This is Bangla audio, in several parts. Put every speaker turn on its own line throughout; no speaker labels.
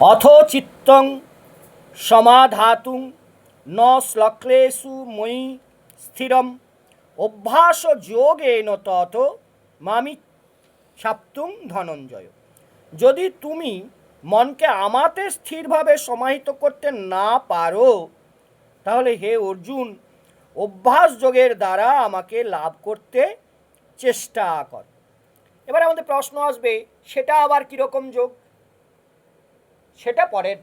অথ চিত্তং সমাধাতুং ন শ্লক্লেষু মই স্থিরম। অভ্যাস যোগেন তত মামি সাপ্তুং ধনঞ্জয়। যদি তুমি মনকে আমাতে স্থিরভাবে সমাহিত করতে না পারো, তাহলে হে অর্জুন, অভ্যাস যোগের দ্বারা আমাকে লাভ করতে চেষ্টা কর। এবার আমাদের প্রশ্ন আসবে, সেটা আবার কীরকম যোগ? সেটা পরের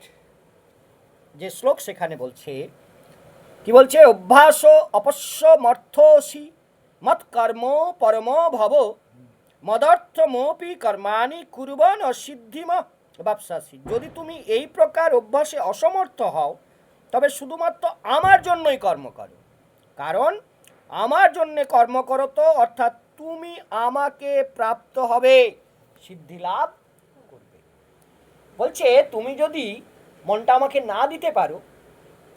যে শ্লোক সেখানে বলছে, কি বলছে? অভ্যাস অপশ্য মর্থসি, মৎ কর্ম পরম ভব, মদর্থমপি কর্মাণি কুরবন অসিদ্ধিম ব্যবসাসী যদি তুমি এই প্রকার অভ্যাসে অসমর্থ হও, তবে শুধুমাত্র আমার জন্যই কর্ম করো। কারণ আমার জন্য কর্ম করো তো, অর্থাৎ তুমি আমাকে প্রাপ্ত হবে। সিদ্ধি লাভ বলছে, তুমি যদি মনটা আমাকে না দিতে পারো,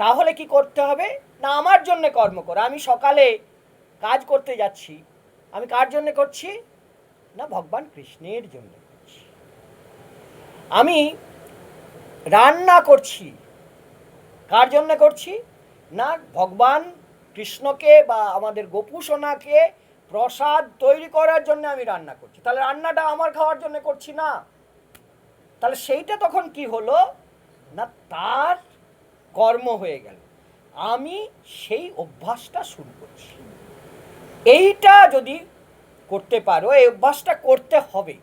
তাহলে কি করতে হবে? না, আমার জন্য কর্ম করো। আমি সকালে কাজ করতে যাচ্ছি। আমি কার জন্য করছি? না, ভগবান কৃষ্ণের জন্য করছি। আমি রান্না করছি। কার জন্য করছি? না, ভগবান কৃষ্ণকে বা আমাদের গোপুসোনাকে প্রসাদ তৈরি করার জন্য আমি রান্না করছি। তাহলে রান্নাটা আমার খাওয়ার জন্য করছি না? তাহলে সেইটা তখন কি হলো? না, তার কর্ম হয়ে গেল। আমি সেই অভ্যাসটা শুরু করছি। এইটা যদি করতে পারো, এই অভ্যাসটা করতে হবে।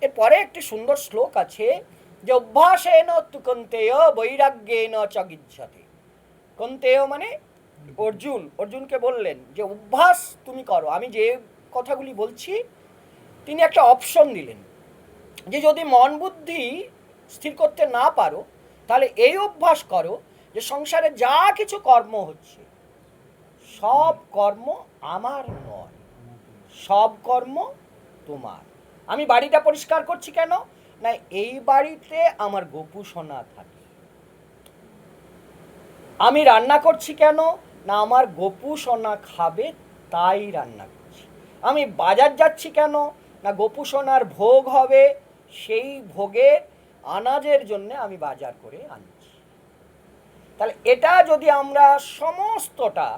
এরপরে একটি সুন্দর শ্লোক আছে যে, অভ্যাসেন তু কন্তেয় বৈরাগ্যেন চগিচ্ছতে কন্তেয় মানে অর্জুন। অর্জুনকে বললেন যে, অভ্যাস তুমি করো। আমি যে কথাগুলি বলছি, তিনি একটা অপশন দিলেন। যে যদি মন বুদ্ধি স্থির করতে না পারো, তাহলে এই অভ্যাস করো যে সংসারে যা কিছু কর্ম হচ্ছে, সব কর্ম আমার নয়, সব কর্ম তোমার। আমি বাড়িটা পরিষ্কার করছি কেন? না, এই বাড়িতে আমার গোপু সোনা থাকে। আমি রান্না করছি কেন? না, আমার গোপু সোনা খাবে, তাই রান্না করছি। আমি বাজার যাচ্ছি কেন? না, গোপু সোনার ভোগ হবে সেই ভোগে আনাজের জন্য আমি বাজার করে আনছি। তাহলে এটা যদি আমরা সমস্তটা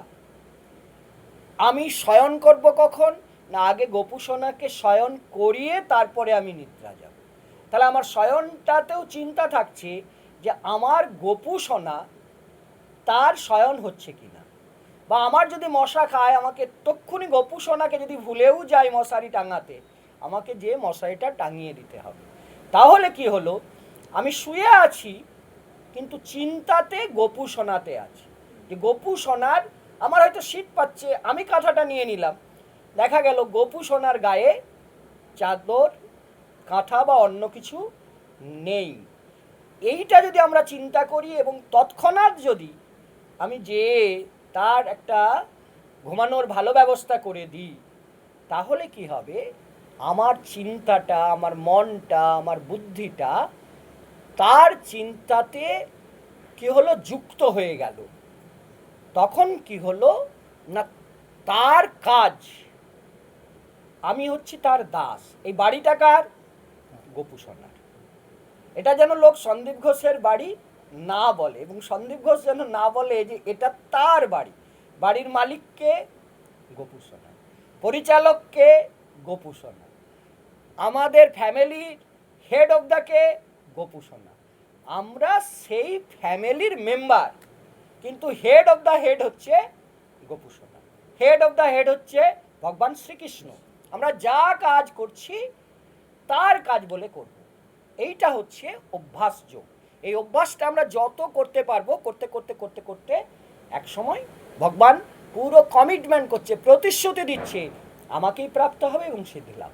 আমি শয়ন করব কখন? না, আগে গোপু সোনাকে শয়ন করিয়ে তারপরে আমি নিদ্রা যাব। তাহলে আমার শয়নটাতেও চিন্তা থাকছে যে আমার গোপু সোনা তার শয়ন হচ্ছে কিনা? বা আমার যদি মশা খায়, আমাকে তক্ষুনি গোপু সোনাকে যদি ভুলেও যায় মশারি টাঙাতে আমাকে যে মশারিটা টাঙিয়ে দিতে হবে। তাহলে কি হলো? আমি শুয়ে আছি, কিন্তু চিন্তাতে গোপু সোনাতে আছি। যে গোপু সোনার আমার হয়তো শীত পাচ্ছে, আমি কাঁথাটা নিয়ে নিলাম। দেখা গেল গোপু সোনার গায়ে চাদর, কাঁথা বা অন্য কিছু নেই। এইটা যদি আমরা চিন্তা করি এবং তৎক্ষণাৎ যদি আমি যে তার একটা ঘুমানোর ভালো ব্যবস্থা করে দিই, তাহলে কি হবে? আমার চিন্তাটা, আমার মনটা, আমার বুদ্ধিটা, তার চিন্তাতে কি হলো? যুক্ত হয়ে গেল। তখন কি হলো? না, তার কাজ। আমি হচ্ছি তার দাস। এই বাড়িটা কার? গোপু সোনার এটা যেন লোক সন্দীপ ঘোষের বাড়ি না বলে এবং সন্দীপ ঘোষ যেন না বলে যে এটা তার বাড়ি। বাড়ির মালিককে গোপু সোনা পরিচালককে গোপু সোনা আমাদের ফ্যামিলির হেড অফ দ্যকে গোপু সোনা আমরা সেই ফ্যামিলির মেম্বার কিন্তু হেড অফ দ্য হেড হচ্ছে গোপু সোনা হেড অফ দ্য হেড হচ্ছে ভগবান শ্রীকৃষ্ণ। আমরা যা কাজ করছি, তার কাজ বলে করব। এইটা হচ্ছে অভ্যাস যোগ। এই অভ্যাসটা আমরা যত করতে পারব, করতে করতে করতে করতে এক সময় ভগবান পুরো কমিটমেন্ট করছে, প্রতিশ্রুতি দিচ্ছে, আমাকেই প্রাপ্ত হবে এবং সিদ্ধি লাভ।